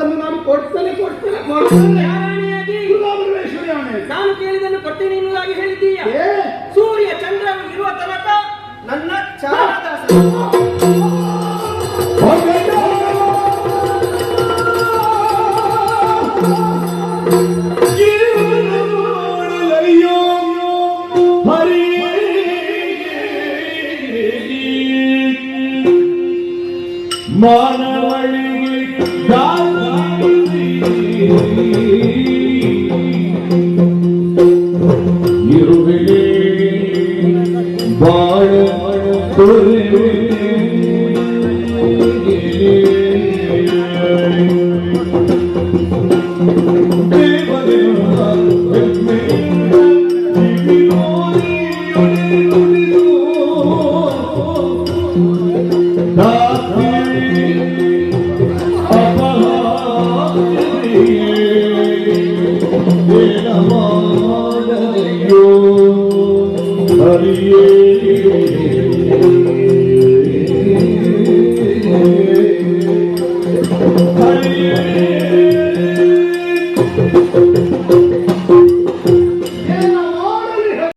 ಮಾತನ್ನು ನಾನು ಕೊಡ್ತೇನೆ ಕೊಡ್ತೇನೆ ಯಾರಾಣಿಯಾಗಿ ಆಣೆ. ನಾನು ಕೇಳಿದನ್ನು ಕೊಟ್ಟೇನೆ ಎನ್ನುವುದಾಗಿ ಹೇಳಿದ್ದೀಯ? ಸೂರ್ಯ ಚಂದ್ರ ಇರುವ ತನಕ ನನ್ನ ಚಾರದಾಸ ಮಾನವಳಿಗೆ ಇರುವೆ ಬಾಳ Hare